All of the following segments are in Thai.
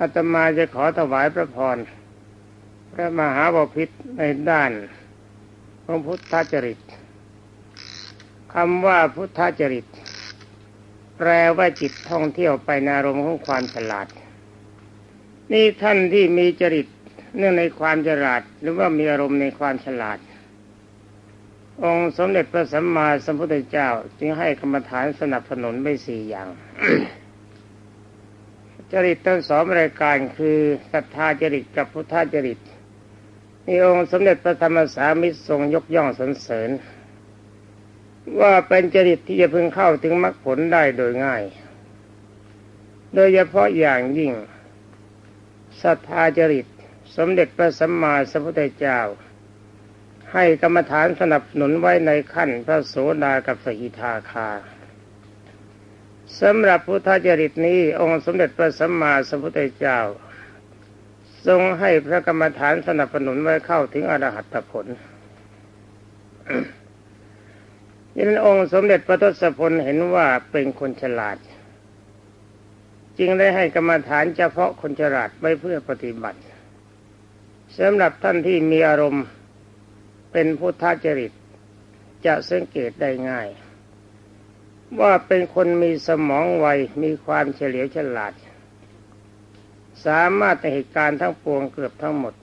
อาตมาจะขอถวายพระพร พระมหาบพิตรในด้านของพุทธจริตคำว่าพุทธจริต แปลว่าจิตท่องเที่ยวไปในอารมณ์ของความฉลาด นี่ท่านที่มีจริตเนื่องในความฉลาด หรือว่ามีอารมณ์ในความฉลาด องค์สมเด็จพระสัมมาสัมพุทธเจ้า จึงให้กรรมฐานสนับสนุนไว้สี่อย่าง จริตทั้งสองรายการคือศรัทธาจริตกับพุทธจริตนี่องค์สมเด็จพระธรรมสามิตรทรงยกย่องสรรเสริญ ว่าเป็นจริตที่จะพึงเข้าถึงมรรคผลได้โดยง่าย โดยเฉพาะอย่างยิ่งศรัทธาจริต สมเด็จพระสัมมาสัมพุทธเจ้า ให้กรรมฐานสนับสนุนไว้ในขั้นพระโสดากับสกิทาคา สำหรับพุทธจริตนี้ องค์สมเด็จพระสัมมาสัมพุทธเจ้า ทรงให้พระกรรมฐานสนับสนุนไว้เข้าถึงอรหัตผลยันองค์สมเด็จพระทศพลเห็นว่าเป็นคนฉลาด จึงได้ให้กรรมฐานเฉพาะคนฉลาดไว้เพื่อปฏิบัติสำหรับท่านที่มีอารมณ์เป็นพุทธจริต จะสังเกตได้ง่าย ว่าเป็นคนมีสมองไวมีความเฉลียวฉลาด สามารถในเหตุการณ์ทั้งปวงเกือบทั้งหมด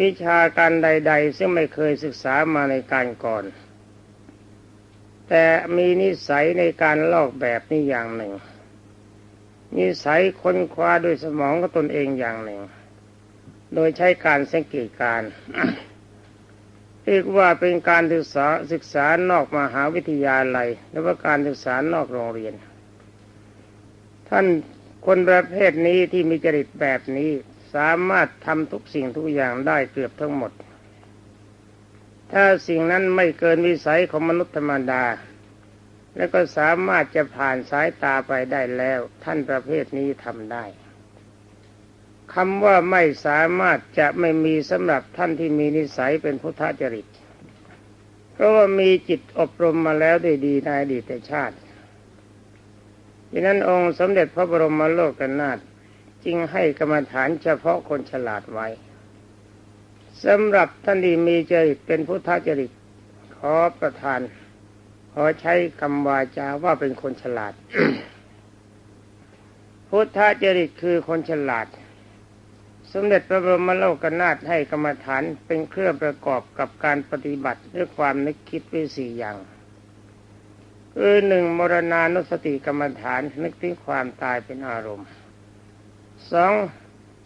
วิชาการใด ๆ ซึ่งไม่เคยศึกษามาในการก่อน แต่มีนิสัยในการลอกแบบนี้อย่างหนึ่ง นิสัยค้นคว้าด้วยสมองของตนเองอย่างหนึ่ง โดยใช้การสังเกตการ เรียกว่าเป็นการศึกษาศึกษานอกมหาวิทยาลัยหรือว่าการศึกษานอกโรงเรียน ท่านคนประเภทนี้ที่มีจริตแบบนี้สามารถทำทุกสิ่งทุกอย่างได้เกือบทั้งหมด ถ้าสิ่งนั้นไม่เกินวิสัยของมนุษย์ธรรมดา แล้วก็สามารถจะผ่านสายตาไปได้แล้ว ท่านประเภทนี้ทำได้ คำว่าไม่สามารถจะไม่มีสำหรับท่านที่มีนิสัยเป็นพุทธจริต เพราะว่ามีจิตอบรมมาแล้วด้วยดีในอดีตชาติดังนั้นองค์สมเด็จพระบรมโลกนาถจึงให้กรรมฐานเฉพาะคนฉลาดไว้สำหรับท่านที่มีจริตเป็นพุทธจริต ขอประทาน ขอใช้คำวาจาว่าเป็นคนฉลาด พุทธจริตคือคนฉลาด สมเด็จพระบรมโลกนาถให้กรรมฐานเป็นเครื่องประกอบกับการปฏิบัติด้วยความนึกคิดไว้สี่อย่างคือหนึ่งมรณานุสติกรรมฐานนึกถึงความตายเป็นอารมณ์สอง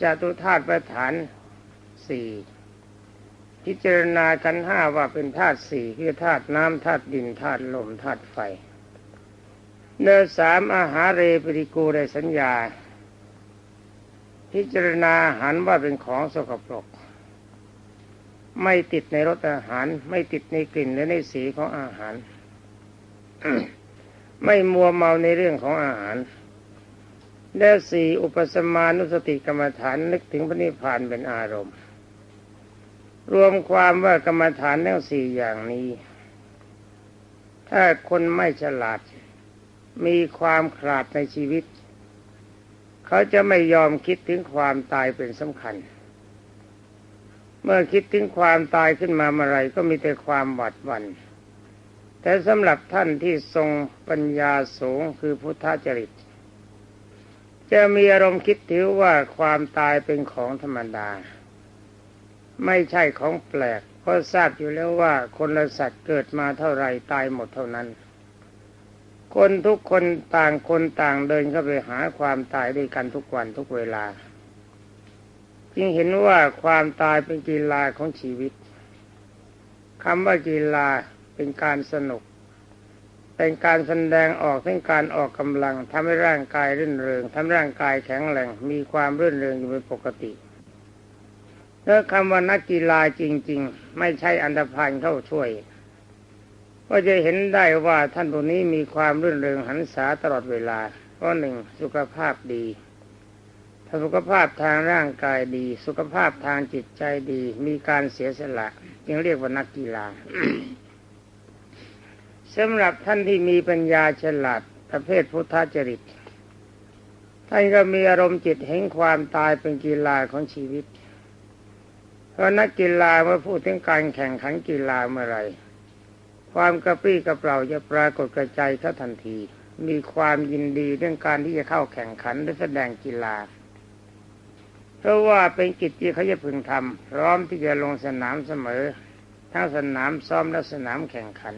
จตุธาตุประฐานสี่พิจารณากันห้าว่าเป็นธาตุสี่คือธาตุน้ำธาตุดินธาตุลมธาตุไฟเนื้อสามอาหารเรปริกูได้สัญญา พิจารณาอาหารว่าเป็นของสกปรก ไม่ติดในรสอาหาร ไม่ติดในกลิ่นและในสีของอาหาร ไม่มัวเมาในเรื่องของอาหารและสี่อุปสมานุสติกรรมฐานนึกถึงพระนิพพานเป็นอารมณ์ รวมความว่ากรรมฐานทั้งสี่อย่างนี้ ถ้าคนไม่ฉลาด มีความขาดในชีวิต เขาจะไม่ยอมคิดถึงความตายเป็นสำคัญ เมื่อคิดถึงความตายขึ้นมาเมื่อไรก็มีแต่ความหวาดหวัน่นแต่สำหรับท่านที่ทรงปัญญาสูงคือพุทธจริต จะมีอารมณ์คิดถือว่าความตายเป็นของธรรมดา ไม่ใช่ของแปลกเพราะทราบอยู่แล้วว่าคนละสัตว์เกิดมาเท่าไรตายหมดเท่านั้น คนทุกคนต่างคนต่างเดินเข้าไปหาความตายด้วยกันทุกวันทุกเวลา จึงเห็นว่าความตายเป็นกีฬาของชีวิตคำว่ากีฬาเป็นการสนุก เป็นการแสดงออกทั้งการออกกำลังทำให้ร่างกายรื่นเริงทำร่างกายแข็งแรงมีความรื่นเริงอยู่เป็นปกติแล้วคำว่านักกีฬาจริง ๆ ไม่ใช่อันธพาลเข้าช่วย ก็จะเห็นได้ว่าท่านตัวนี้มีความรื่นเริงหันษาตลอดเวลาเพราะหนึ่งสุขภาพดีถ้าสุขภาพทางร่างกายดี สุขภาพทางจิตใจดี มีการเสียสละจึงเรียกว่านักกีฬาสำหรับท่านที่มีปัญญาฉลาดประเภทพุทธจริตท่านก็มีอารมณ์จิตเห็นความตายเป็นกีฬาของชีวิต เพราะนักกีฬาเมื่อพูดถึงการแข่งขันกีฬาเมื่อไร ความกระปรี้กระเปร่าจะปรากฏกระจายเขาทันที มีความยินดีเรื่องการที่จะเข้าแข่งขันและแสดงกีฬา เพราะว่าเป็นกิจที่เขาจะพึงทำพร้อมที่จะลงสนามเสมอ ทั้งสนามซ้อมและสนามแข่งขัน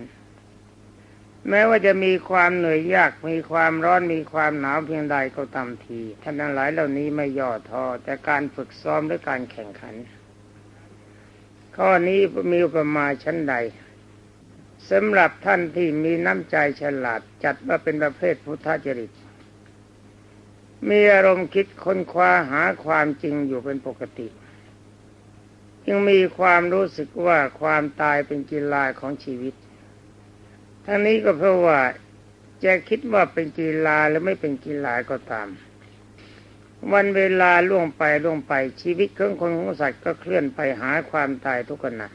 แม้ว่าจะมีความเหนื่อยยากมีความร้อนมีความหนาวเพียงใดก็ตามที ท่านทั้งหลายเหล่านี้ไม่ย่อท้อแต่การฝึกซ้อมหรือการแข่งขัน ข้อนี้มีอุปมาชั้นใด สำหรับท่านที่มีน้ำใจฉลาดจัดว่าเป็นประเภทพุทธจริต มีอารมณ์คิดค้นคว้าหาความจริงอยู่เป็นปกติยังมีความรู้สึกว่าความตายเป็นกีฬาของชีวิต ทั้งนี้ก็เพราะว่าจะคิดว่าเป็นกีฬาหรือไม่เป็นกีฬาก็ตาม วันเวลาล่วงไปล่วงไปชีวิตของคนของสัตว์ก็เคลื่อนไปหาความตายทุกขณะ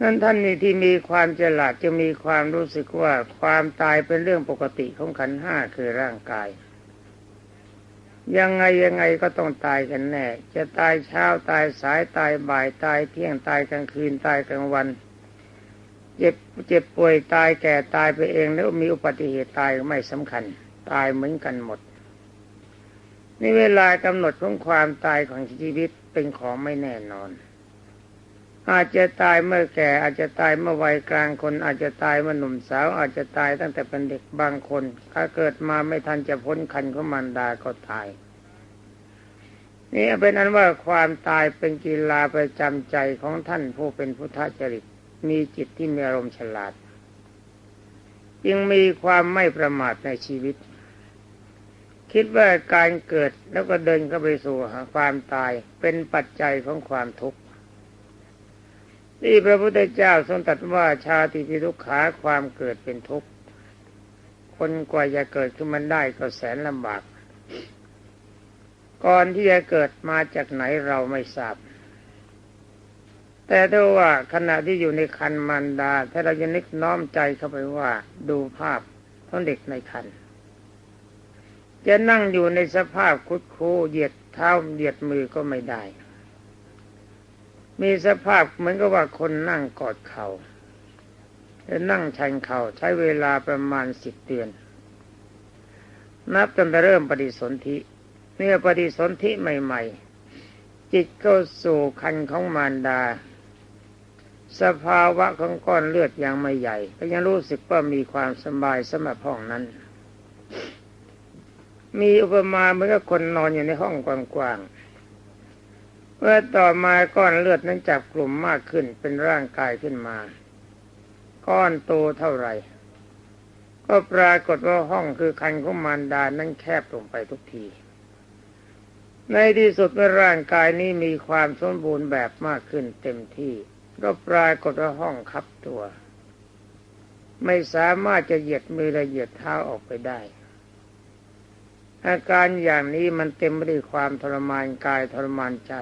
นั้นท่านนี้ที่มีความฉลาดจะมีความรู้สึกว่าความตายเป็นเรื่องปกติของขันห้าคือร่างกาย ยังไงยังไงก็ต้องตายกันแน่ จะตายเช้าตายสายตายบ่ายตายเที่ยงตายกลางคืนตายกลางวัน เจ็บเจ็บป่วยตายแก่ตายไปเองแล้วมีอุบัติเหตุตายไม่สำคัญ ตายเหมือนกันหมดนี่เวลากำหนดของความตายของชีวิตเป็นของไม่แน่นอน อาจจะตายเมื่อแก่ อาจจะตายเมื่อวัยกลางคน อาจจะตายเมื่อหนุ่มสาว อาจจะตายตั้งแต่เป็นเด็กบางคน ถ้าเกิดมาไม่ทันจะพ้นคันของมารดาก็ตาย นี่เป็นอันว่าความตายเป็นกีฬาประจำใจของท่านผู้เป็นพุทธจริตมีจิตที่มีอารมณ์ฉลาดยังมีความไม่ประมาทในชีวิต คิดว่าการเกิดแล้วก็เดินเข้าไปสู่ความตายเป็นปัจจัยของความทุกข์ นี่พระพุทธเจ้าทรงตรัสว่าชาติพิทุกขาความเกิดเป็นทุกข์คนกว่าจะเกิดขึ้นมันได้ก็แสนลำบาก ก่อนที่จะเกิดมาจากไหนเราไม่ทราบ แต่ถ้าว่าขณะที่อยู่ในคันมารดา ถ้าเราจะนึกน้อมใจเข้าไปว่าดูภาพของเด็กในคันจะนั่งอยู่ในสภาพคุดคูเหยียดเท้าเหยียดมือก็ไม่ได้ มีสภาพเหมือนกับว่าคนนั่งกอดเขา่านั่งชันเขา่าใช้เวลาประมาณสิบเดือน นับตั้งแต่เริ่มปฏิสนธิเมื่อปฏิสนธิใหม่ ๆ จิตก็สู่คันของมารดา สภาวะของก้อนเลือดยังไม่ใหญ่ ก็ยังรู้สึกว่ามีความสบายสมบห้องนั้น มีอุปมาเหมือนกับคนนอนอยู่ในห้องกว้างๆ เมื่อต่อมาก้อนเลือดนั้นจับกลุ่มมากขึ้นเป็นร่างกายขึ้นมา ก้อนโตเท่าไหร่ ก็ปรากฏว่าห้องคือคันของมารดานั้นแคบลงไปทุกที ในที่สุดเมื่อร่างกายนี้มีความสมบูรณ์แบบมากขึ้นเต็มที่ ก็ปรากฏว่าห้องคับตัว ไม่สามารถจะเหยียดมือและเหยียดเท้าออกไปได้อาการอย่างนี้มันเต็มไปด้วยความทรมานกายทรมานใจ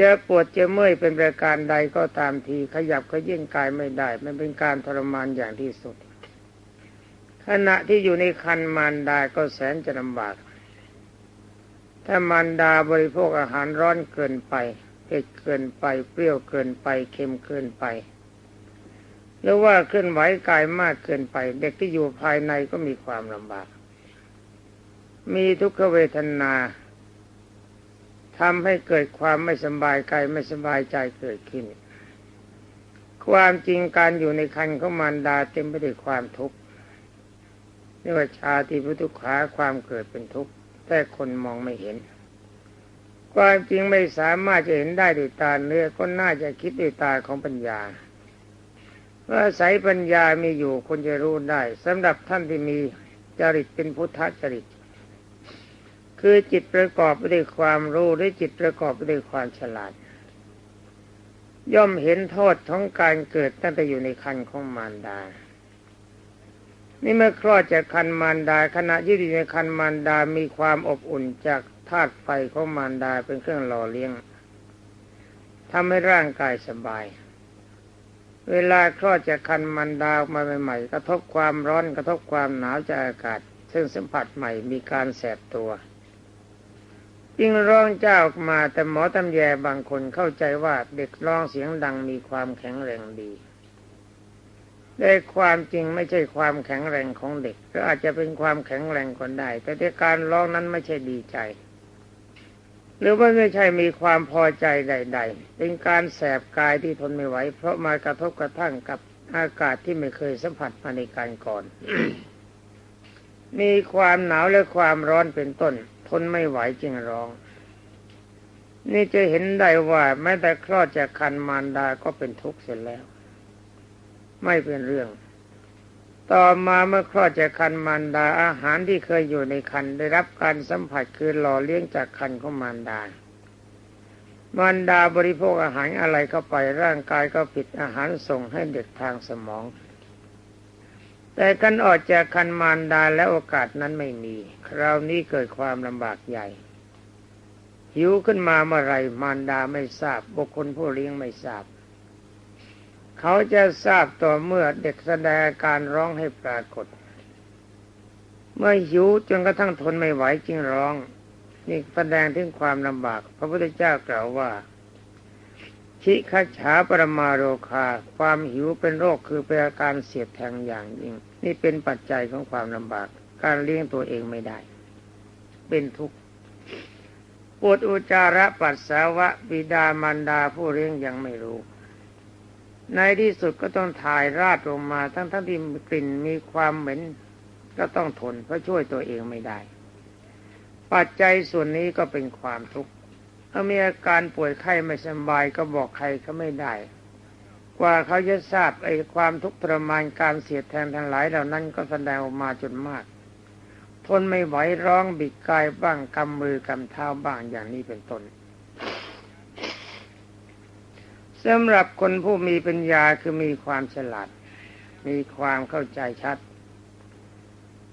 จะปวดจะเมื่อยเป็นประการใดก็ตามที ขยับขยื่นกายไม่ได้ มันเป็นการทรมานอย่างที่สุด ขณะที่อยู่ในคันมารดาก็แสนจะลำบาก ถ้ามารดาบริโภคอาหารร้อนเกินไปเผ็ดเกินไป เปรี้ยวเกินไป เค็มเกินไป หรือว่าเคลื่อนไหวกายมากเกินไป เด็กที่อยู่ภายในก็มีความลำบาก มีทุกขเวทนา ทำให้เกิดความไม่สบายกายไม่สบายใจเกิดขึ้น ความจริงการอยู่ในคันของมารดาเต็มไปด้วยความทุกข์นี่ว่าชาติพุทุขาความเกิดเป็นทุกข์แต่คนมองไม่เห็น ความจริงไม่สามารถจะเห็นได้ด้วยตาเนื้อก็น่าจะคิดด้วยตาของปัญญาว่าสายปัญญามีอยู่คนจะรู้ได้สำหรับท่านที่มีจริตเป็นพุทธจริต คือจิตประกอบไปด้วยความรู้หรือจิตประกอบไปด้วยความฉลาด ย่อมเห็นโทษของการเกิดตั้งแต่อยู่ในคันของมารดา นี่เมื่อคลอดจากคันมารดาขณะที่อยู่ในคันมารดา มีความอบอุ่นจากธาตุไฟของมารดาเป็นเครื่องหล่อเลี้ยงทำให้ร่างกายสบาย เวลาคลอดจากคันมารดามาใหม่ๆ กระทบความร้อนกระทบความหนาวจากอากาศ ซึ่งสัมผัสใหม่มีการแสบตัว จึงร้องเจ้าออกมาแต่หมอตำแยบางคนเข้าใจว่าเด็กร้องเสียงดังมีความแข็งแรงดีได้ความจริงไม่ใช่ความแข็งแรงของเด็กหรือาจจะเป็นความแข็งแรงก็ได้ แต่ที่การร้องนั้นไม่ใช่ดีใจ หรือว่าไม่ใช่มีความพอใจใด ๆ เป็นการแสบกายที่ทนไม่ไหว เพราะมากระทบกระทั่งกับอากาศที่ไม่เคยสัมผัสมาในการก่อน มีความหนาวและความร้อนเป็นต้น นไม่ไหวจึงร้อง นี่จะเห็นได้ว่าแม้แต่คลอดจากคันมารดาก็เป็นทุกข์เสร็จแล้ว ไม่เป็นเรื่อง ต่อมาเมื่อคลอดจากคันมารดาอาหารที่เคยอยู่ในคันได้รับการสัมผัสคือหล่อเลี้ยงจากคันของมารดามารดาบริโภคอาหารอะไรเข้าไปร่างกายก็ผิดอาหารส่งให้เด็กทางสมอง แต่กันออกจากคันมารดาและโอกาสนั้นไม่มี คราวนี้เกิดความลำบากใหญ่ หิวขึ้นมาเมื่อไรมารดาไม่ทราบ บุคคลผู้เลี้ยงไม่ทราบ เขาจะทราบต่อเมื่อเด็กแสดงการร้องให้ปรากฏ เมื่อหิวจนกระทั่งทนไม่ไหวจึงร้อง นี่แสดงถึงความลำบาก พระพุทธเจ้ากล่าวว่า ชิคฉาปรมาโรคา ความหิวเป็นโรคคือเป็นอาการเสียดแทงอย่างยิ่ง นี่เป็นปัจจัยของความลำบาก การเลี้ยงตัวเองไม่ได้ เป็นทุกข์ปวดอุจาระปัสสาวะบิดามารดาผู้เลี้ยงยังไม่รู้ ในที่สุดก็ต้องถ่ายราดลงมา ทั้งทั้งที่กลิ่นมีความเหม็นก็ต้องทนเพราะช่วยตัวเองไม่ได้ ปัจจัยส่วนนี้ก็เป็นความทุกข์ ถ้ามีอาการป่วยไข้ไม่สบายก็บอกใครก็ไม่ได้ กว่าเขาจะทราบไอ้ความทุกข์ทรมานการเสียดแทงทั้งหลายเหล่านั้นก็แสดงออกมาจนมาก ทนไม่ไหวร้องบิดกายบ้างกำมือกำเท้าบ้างอย่างนี้เป็นต้นสำหรับคนผู้มีปัญญาคือมีความฉลาด มีความเข้าใจชัด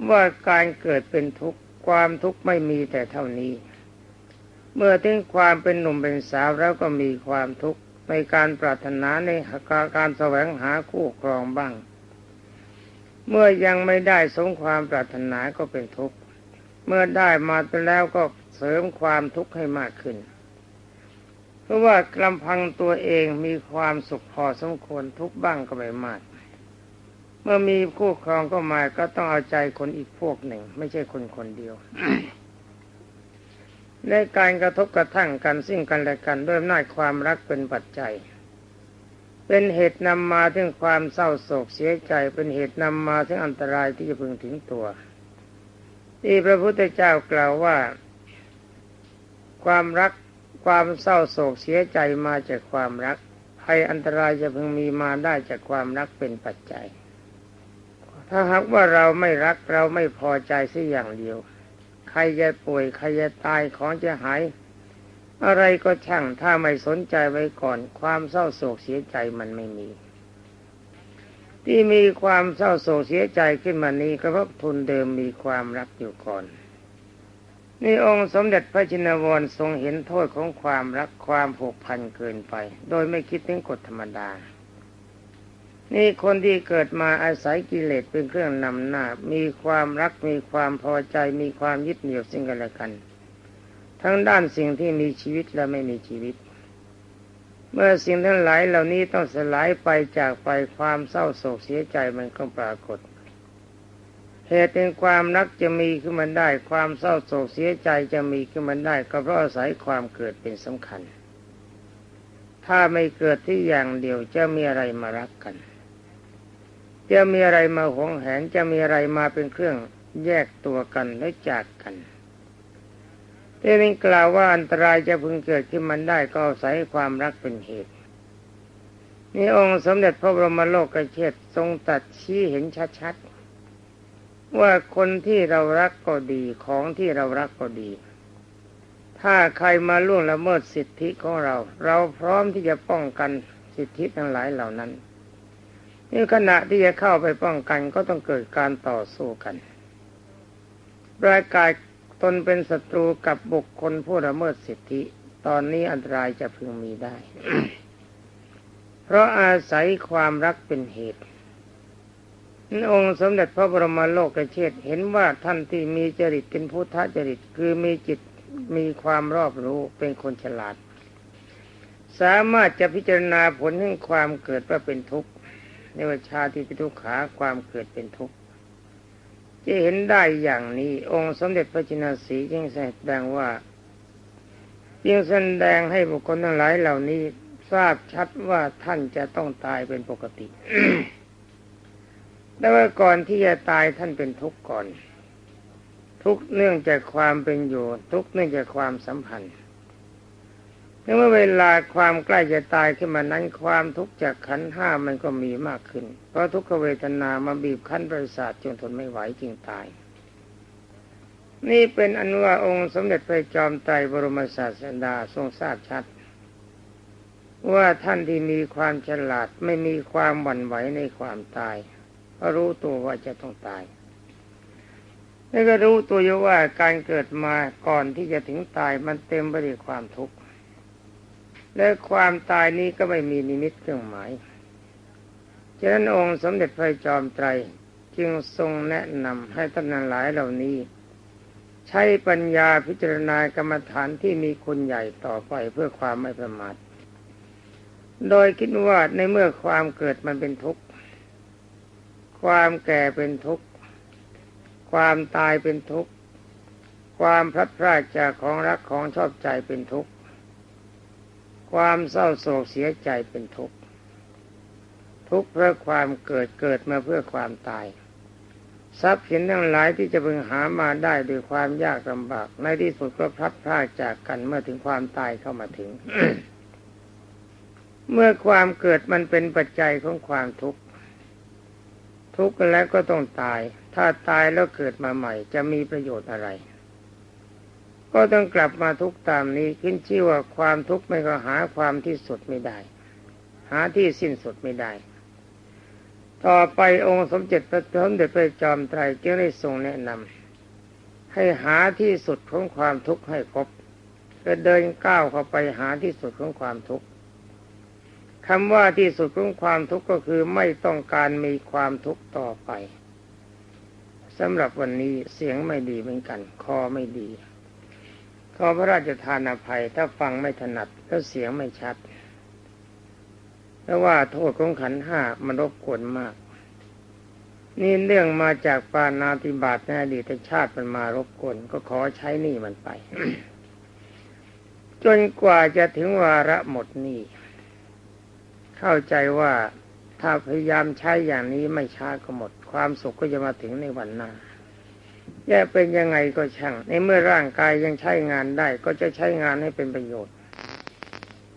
ว่าการเกิดเป็นทุกข์ความทุกข์ไม่มีแต่เท่านี้ เมื่อถึงความเป็นหนุ่มเป็นสาวแล้วก็มีความทุกข์ในการปรารถนาในการแสวงหาคู่ครองบ้าง เมื่อยังไม่ได้สมความปรารถนาก็เป็นทุกข์ เมื่อได้มาแล้วก็เสริมความทุกข์ให้มากขึ้น เพราะว่าลำพังตัวเองมีความสุขพอสมควรทุกบ้างก็ไม่มาก เมื่อมีคู่ครองก็มาก็ต้องเอาใจคนอีกพวกหนึ่ง ไม่ใช่คนคนเดียว ในการกระทบกระทั่งกันซึ่งกันและกันด้วยอำนาจความรักเป็นปัจจัย เป็นเหตุนำมาถึงความเศร้าโศกเสียใจ เป็นเหตุนำมาถึงอันตรายที่จะพึงถึงตัว ที่พระพุทธเจ้ากล่าวว่า ความรักความเศร้าโศกเสียใจมาจากความรักภัยอันตรายจะพึงมีมาได้จากความรักเป็นปัจจัย ถ้าหากว่าเราไม่รักเราไม่พอใจสักอย่างเดียว ใครจะป่วยใครจะตายของจะหาย อะไรก็ช่างถ้าไม่สนใจไว้ก่อน ความเศร้าโศกเสียใจมันไม่มี ที่มีความเศร้าโศกเสียใจขึ้นมานี้ก็เพราะทุนเดิมมีความรักอยู่ก่อนนี่องค์สมเด็จพระจินวรทรงเห็นโทษของความรักความผูกพันเกินไป โดยไม่คิดถึงกฎธรรมดา นี่คนที่เกิดมาอาศัยกิเลสเป็นเครื่องนำหน้า มีความรักมีความพอใจ มีความยึดเหนี่ยวซึ่งกันและกัน ทั้งด้านสิ่งที่มีชีวิตและไม่มีชีวิต เมื่อสิ่งทั้งหลายเหล่านี้ต้องสลายไปจากไปความเศร้าโศกเสียใจมันก็ปรากฏเหตุแห่งความรักจะมีขึ้นมาได้ ความเศร้าโศกเสียใจจะมีขึ้นมาได้ ก็เพราะอาศัยความเกิดเป็นสำคัญ ถ้าไม่เกิดที่อย่างเดียวจะมีอะไรมารักกัน จะมีอะไรมาหวงแหนจะมีอะไรมาเป็นเครื่องแยกตัวกันและจากกันที่นี้กล่าวว่าอันตรายจะพึงเกิดขึ้นมันได้ก็อาศัยความรักเป็นเหตุนี่องค์สมเด็จพระบรมโลกเชษทรงตัดชี้เห็นชัดๆว่าคนที่เรารักก็ดีของที่เรารักก็ดี ถ้าใครมาล่วงละเมิดสิทธิของเรา เราพร้อมที่จะป้องกันสิทธิทั้งหลายเหล่านั้น นี่ขณะที่จะเข้าไปป้องกันก็ต้องเกิดการต่อสู้กันรายกายตนเป็นศัตรูกับบุคคลผู้ละเมิดสิทธิ ตอนนี้อันตรายจะพึงมีได้ เพราะอาศัยความรักเป็นเหตุองค์สมเด็จพระบรมโลกเชษเห็นว่าท่านที่มีจริตเป็นพุทธจริต คือมีจิตมีความรอบรู้เป็นคนฉลาด สามารถจะพิจารณาผลแห่งความเกิดว่าเป็นทุกข์ ในวชาที่เป็นทุกขาความเกิดเป็นทุกข์จะเห็นได้อย่างนี้ องค์สมเด็จพระจินสีจึงแสดงว่าจึงแสดงให้บุคคลทั้งหลายเหล่านี้ทราบชัดว่าท่านจะต้องตายเป็นปกติ แต่ว่าก่อนที่จะตายท่านเป็นทุกข์ก่อน ทุกเนื่องจากความเป็นอยู่ ทุกเนื่องจากความสัมพันธ์ เมื่อเวลาความใกล้จะตายขึ้นมานั้นความทุกข์จากขันห้ามันก็มีมากขึ้น เพราะทุกขเวทนามาบีบคั้นประสาทจนทนไม่ไหวจึงตาย นี่เป็นอนุว่าองค์สมเด็จพระจอมไตรบรมศาสดาทรงทราบชัด ว่าท่านที่มีความฉลาดไม่มีความหวั่นไหวในความตายเพราะรู้ตัวว่าจะต้องตายแล้วก็รู้ตัวอยู่ว่าการเกิดมาก่อนที่จะถึงตายมันเต็มไปด้วยความทุกข์ และความตายนี้ก็ไม่มีนิมิตเครื่องหมายฉะนั้นองค์สมเด็จพระจอมไตรจึงทรงแนะนำให้ท่านหลายเหล่านี้ ใช้ปัญญาพิจารณากรรมฐานที่มีคุณใหญ่ต่อไปเพื่อความไม่ประมาท โดยคิดว่าในเมื่อความเกิดมันเป็นทุกข์ ความแก่เป็นทุกข์ ความตายเป็นทุกข์ ความพลัดพรากจากของรักของชอบใจเป็นทุกข์ ความเศร้าโศกเสียใจเป็นทุกข์ทุกข์เพราะความเกิดเกิดมาเพื่อความตาย ทรัพย์สินทั้งหลายที่จะพึงหามาได้ด้วยความยากลำบาก ในที่สุดก็พลัดพรากจากกันเมื่อถึงความตายเข้ามาถึง เมื่อความเกิดมันเป็นปัจจัยของความทุกข์ทุกข์แล้วก็ต้องตาย ถ้าตายแล้วเกิดมาใหม่ จะมีประโยชน์อะไร ก็ต้องกลับมาทุกตามนี้ขึ้นชื่อว่าความทุกข์ไม่ก็หาความที่สุดไม่ได้ หาที่สิ้นสุดไม่ได้ ต่อไปองค์สมเด็จพระสมเด็จพระจอมไตรจึงได้ทรงแนะนำให้หาที่สุดของความทุกข์ให้พบก็เดินก้าวเข้าไปหาที่สุดของความทุกข์คำว่าที่สุดของความทุกข์ก็คือไม่ต้องการมีความทุกข์ต่อไปสำหรับวันนี้เสียงไม่ดีเหมือนกัน คอไม่ดี ขอพระราชทานอภัยถ้าฟังไม่ถนัดแล้วเสียงไม่ชัดเพราะว่าโทษของขันห้ามันรบกวนมาก นี่เรื่องมาจากปานาติบาตในอดีตชาติมันมารบกวนก็ขอใช้นี้มันไป จนกว่าจะถึงวาระหมดนี้เข้าใจว่าถ้าพยายามใช้อย่างนี้ไม่ช้าก็หมด ความสุขก็จะมาถึงในวันหน้า จะเป็นยังไงก็ช่าง ในเมื่อร่างกายยังใช้งานได้ ก็จะใช้งานให้เป็นประโยชน์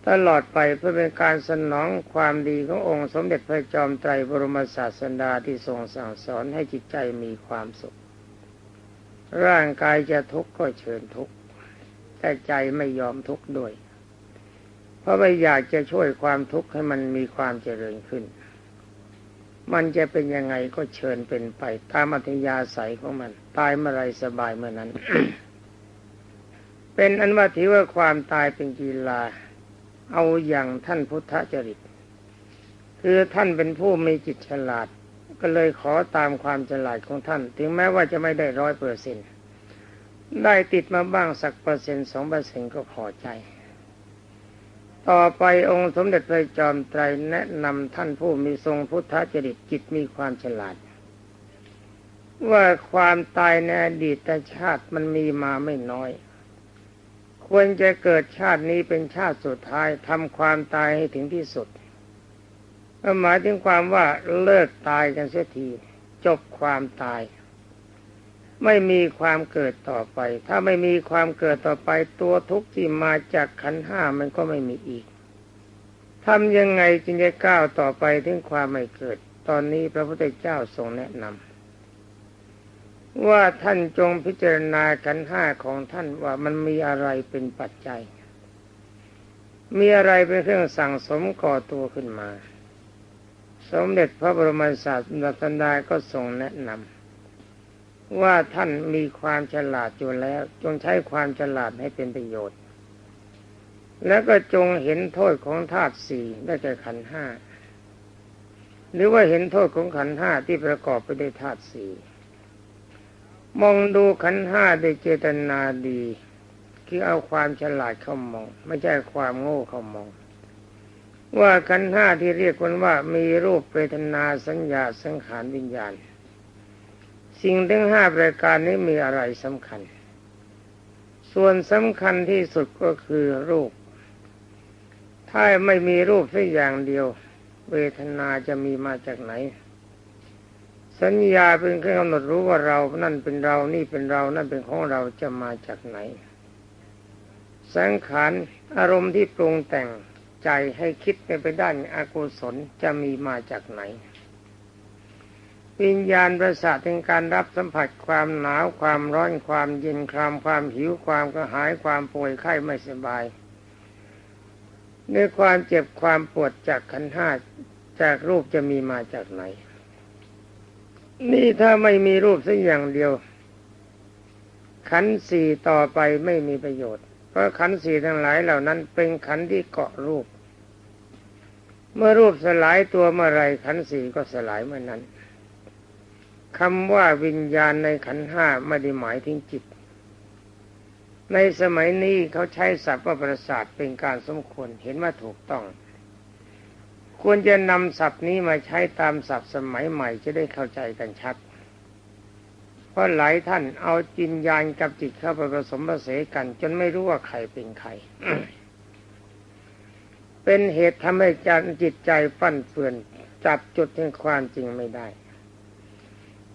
ตลอดไปเพื่อเป็นการสนองความดีขององค์สมเด็จพระจอมไตรบรมศาสดาที่ทรงสั่งสอนให้จิตใจมีความสุข ร่างกายจะทุกข์ก็เชิญทุกข์แต่ใจไม่ยอมทุกข์ด้วย เพราะไม่อยากจะช่วยความทุกข์ให้มันมีความเจริญขึ้น มันจะเป็นยังไงก็เชิญเป็นไป ตามอัธยาศัยของมัน ตายเมื่อไรสบายเมื่อนั้น เป็นอันว่าถือว่าความตายเป็นกีฬา เอาอย่างท่านพุทธจริต คือท่านเป็นผู้มีจิตฉลาด ก็เลยขอตามความฉลาดของท่าน ถึงแม้ว่าจะไม่ได้ร้อยเปอร์เซ็นได้ติดมาบ้างสักเปอร์เซ็นต์สองเปอร์เซ็นต์ก็พอใจ ต่อไปองค์สมเด็จพระจอมไตรแนะนำท่านผู้มีทรงพุทธจริตจิตมีความฉลาด ว่าความตายในอดีตชาติมันมีมาไม่น้อย ควรจะเกิดชาตินี้เป็นชาติสุดท้ายทำความตายให้ถึงที่สุดหมายถึงความว่าเลิกตายกันเสียทีจบความตาย ไม่มีความเกิดต่อไป ถ้าไม่มีความเกิดต่อไป ตัวทุกข์ที่มาจากขันห้ามันก็ไม่มีอีกทำยังไงจึงจะก้าวต่อไปถึงความไม่เกิด ตอนนี้พระพุทธเจ้าทรงแนะนำว่าท่านจงพิจารณาขันห้าของท่านว่ามันมีอะไรเป็นปัจจัย มีอะไรเป็นเครื่องสั่งสมก่อตัวขึ้นมา สมเด็จพระบรมศาสดาก็ทรงแนะนำ ว่าท่านมีความฉลาดอยู่แล้ว จงใช้ความฉลาดให้เป็นประโยชน์ แล้วก็จงเห็นโทษของธาตุสี่ได้แก่ขันห้าหรือว่าเห็นโทษของขันห้าที่ประกอบไปด้วยธาตุสี่มองดูขันห้าด้วยเจตนาดี คือเอาความฉลาดเข้ามอง ไม่ใช่ความโง่เข้ามอง ว่าขันห้าที่เรียกกันว่ามีรูปเวทนาสัญญาสังขารวิญญาณ สิ่งทั้งห้าประการนี้มีอะไรสำคัญ ส่วนสำคัญที่สุดก็คือรูป ถ้าไม่มีรูปสักอย่างเดียว เวทนาจะมีมาจากไหน สัญญาเป็นเครื่องกำหนดรู้ว่าเรา นั่นเป็นเรา นี่เป็นเรา นั่นเป็นของเราจะมาจากไหน สังขารอารมณ์ที่ปรุงแต่งใจให้คิดไปไปด้านอากุศลจะมีมาจากไหน วิญญาณประสาทในการรับสัมผัสความหนาวความร้อนความเย็นความความหิวความกระหายความป่วยไข้ไม่สบายในความเจ็บความปวดจากขันห้าจากรูปจะมีมาจากไหน นี่ถ้าไม่มีรูปสักอย่างเดียว ขันสี่ต่อไปไม่มีประโยชน์ เพราะขันสี่ทั้งหลายเหล่านั้นเป็นขันที่เกาะรูป เมื่อรูปสลายตัวเมื่อไรขันสี่ก็สลายเมื่อนั้น คำว่าวิญญาณในขันห้าไม่ได้หมายถึงจิต ในสมัยนี้เขาใช้ศัพท์ว่าประสาทเป็นการสมควรเห็นว่าถูกต้อง ควรจะนำศัพท์นี้มาใช้ตามศัพท์สมัยใหม่จะได้เข้าใจกันชัด เพราะหลายท่านเอาจินญาณกับจิตเข้าไปผสมผสานกัน จนไม่รู้ว่าใครเป็นใคร เป็นเหตุทำให้จิตใจฟั่นเฟือนจับจุดแห่งความจริงไม่ได้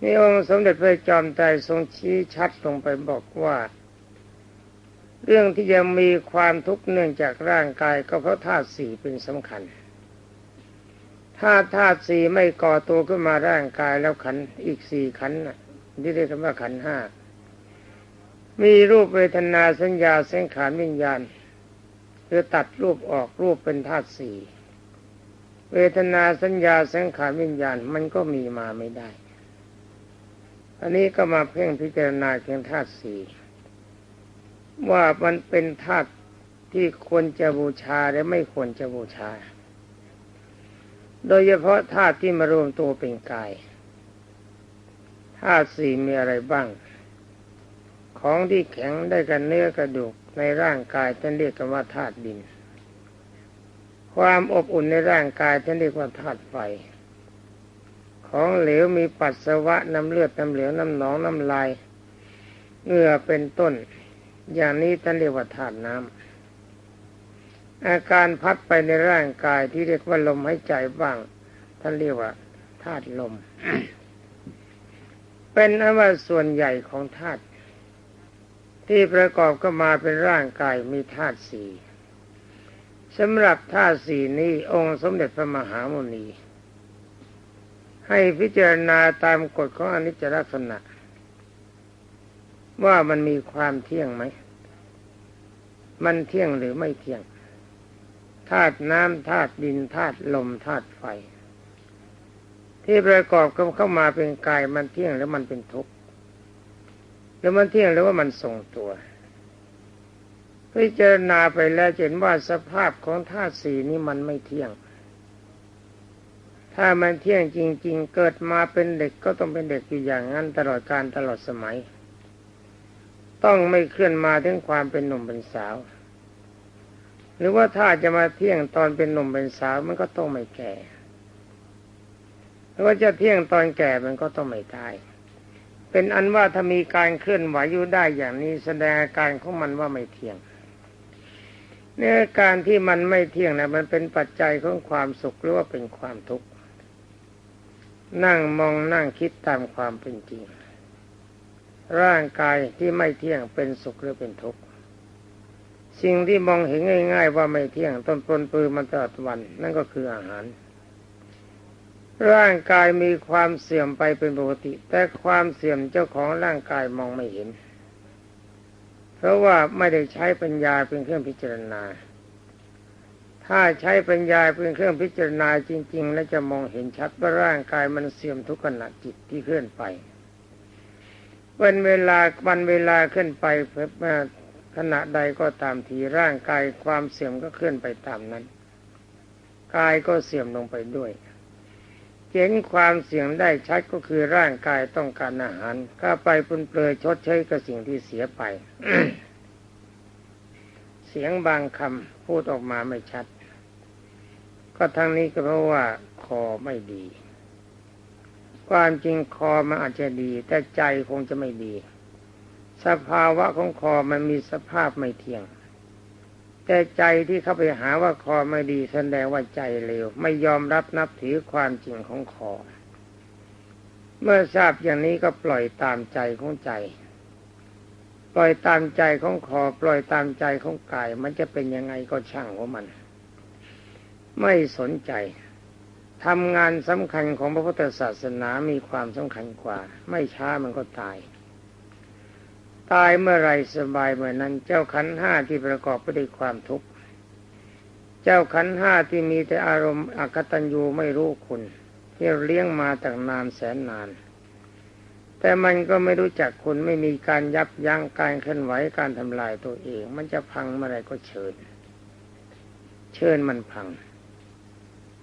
นี่องค์สมเด็จพระจอมไตรทรงชี้ชัดลงไปบอกว่า เรื่องที่จะมีความทุกข์เนื่องจากร่างกายก็เพราะธาตุสี่เป็นสำคัญ ถ้าธาตุสี่ไม่ก่อตัวขึ้นมาร่างกายแล้วขันอีกสี่ขันที่เรียกว่าขันห้ามีรูปเวทนาสัญญาเส้นขานวิญญาณคือตัดรูปออกรูปเป็นธาตุสี่เวทนาสัญญาสังขารวิญญาณมันก็มีมาไม่ได้ อันนี้ก็มาเพ่งพิจารณาเพียงธาตุสี่ว่ามันเป็นธาตุที่ควรจะบูชาและไม่ควรจะบูชา โดยเฉพาะธาตุที่มารวมตัวเป็นกายธาตุสี่มีอะไรบ้าง ของที่แข็งได้กันเนื้อกระดูกในร่างกายท่านเรียกกันว่าธาตุดิน ความอบอุ่นในร่างกายท่านเรียกว่าธาตุไฟ ของเหลวมีปัสสาวะน้ำเลือดน้ำเหลวน้ำหนองน้ำลายเหงื่อเป็นต้น อย่างนี้ท่านเรียกว่าธาตุน้ำอาการพัดไปในร่างกายที่เรียกว่าลมหายใจบ้าง ท่านเรียกว่าธาตุลม เป็นอว่าส่วนใหญ่ของธาตุที่ประกอบก็มาเป็นร่างกายมีธาตุสี่สำหรับธาตุสี่นี้องค์สมเด็จพระมหาโมนี ให้พิจารณาตามกฎของอนิจจลักษณะ ว่ามันมีความเที่ยงไหม มันเที่ยงหรือไม่เที่ยงธาตุน้ำธาตุดินธาตุลมธาตุไฟ ที่ประกอบกันเข้ามาเป็นกายมันเที่ยงแล้วมันเป็นทุกข์หรือมันเที่ยงหรือว่ามันทรงตัวพิจารณาไปแล้วเห็นว่าสภาพของธาตุสีนี้มันไม่เที่ยง ถ้ามันเที่ยงจริง ๆ เกิดมาเป็นเด็กก็ต้องเป็นเด็กอยู่อย่างนั้นตลอดการตลอดสมัย ต้องไม่เคลื่อนมาถึงความเป็นหนุ่มเป็นสาว หรือว่าถ้าจะมาเที่ยงตอนเป็นหนุ่มเป็นสาวมันก็ต้องไม่แก่หรือว่าจะเที่ยงตอนแก่มันก็ต้องไม่ตายเป็นอันว่าถ้ามีการเคลื่อนไหวอยู่ได้อย่างนี้แสดงอาการของมันว่าไม่เที่ยงเนื้อการที่มันไม่เที่ยงนะมันเป็นปัจจัยของความสุขหรือว่าเป็นความทุกข์ นั่งมองนั่งคิดตามความเป็นจริง ร่างกายที่ไม่เที่ยงเป็นสุขหรือเป็นทุกข์สิ่งที่มองเห็นง่าย ๆ ว่าไม่เที่ยงต้นปนปืนมันตลอดวัน นั่นก็คืออาหาร ร่างกายมีความเสื่อมไปเป็นปกติ แต่ความเสื่อมเจ้าของร่างกายมองไม่เห็น เพราะว่าไม่ได้ใช้ปัญญาเป็นเครื่องพิจารณา ถ้าใช้ปัญญาเป็นเครื่องพิจารณาจริง ๆ แล้วจะมองเห็นชัดว่าร่างกายมันเสื่อมทุกขณะจิตที่เคลื่อนไปเป็นเวลาวันเวลาขึ้นไปเพื่อขณะใดก็ตามทีร่างกายความเสื่อมก็เคลื่อนไปตามนั้นกายก็เสื่อมลงไปด้วยเห็นความเสี่ยงได้ชัดก็คือร่างกายต้องการอาหารก็ไปปนเปลือยชดเชยกับสิ่งที่เสียไป เสียงบางคำพูดออกมาไม่ชัด ก็ทั้งนี้ก็เพราะว่าคอไม่ดี ความจริงคอมันอาจจะดี แต่ใจคงจะไม่ดี สภาวะของคอมันมีสภาพไม่เที่ยง แต่ใจที่เข้าไปหาว่าคอไม่ดีแสดงว่าใจเลวไม่ยอมรับนับถือความจริงของคอ เมื่อทราบอย่างนี้ก็ปล่อยตามใจของใจปล่อยตามใจของคอปล่อยตามใจของกาย มันจะเป็นยังไงก็ช่างของมัน ไม่สนใจทำงานสำคัญของพระพุทธศาสนามีความสำคัญกว่า ไม่ช้ามันก็ตาย ตายเมื่อไรสบายเมื่อนั้น เจ้าขันห้าที่ประกอบไปด้วยความทุกข์ เจ้าขันห้าที่มีแต่อารมณ์อกตัญญูไม่รู้คุณ ที่เลี้ยงมาตั้งนานแสนนาน แต่มันก็ไม่รู้จักคุณไม่มีการยับยั้งการเคลื่อนไหวการทำลายตัวเอง มันจะพังเมื่อไรก็เชิญ เชิญมันพัง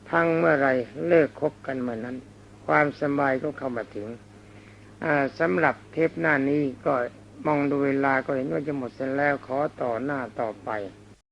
พังเมื่อไรเลิกคบกันเมื่อนั้น ความสบายก็เข้ามาถึงสำหรับเทปหน้านี้ก็มองดูเวลาก็เห็นว่าจะหมดเสร็จแล้วขอต่อหน้าต่อไป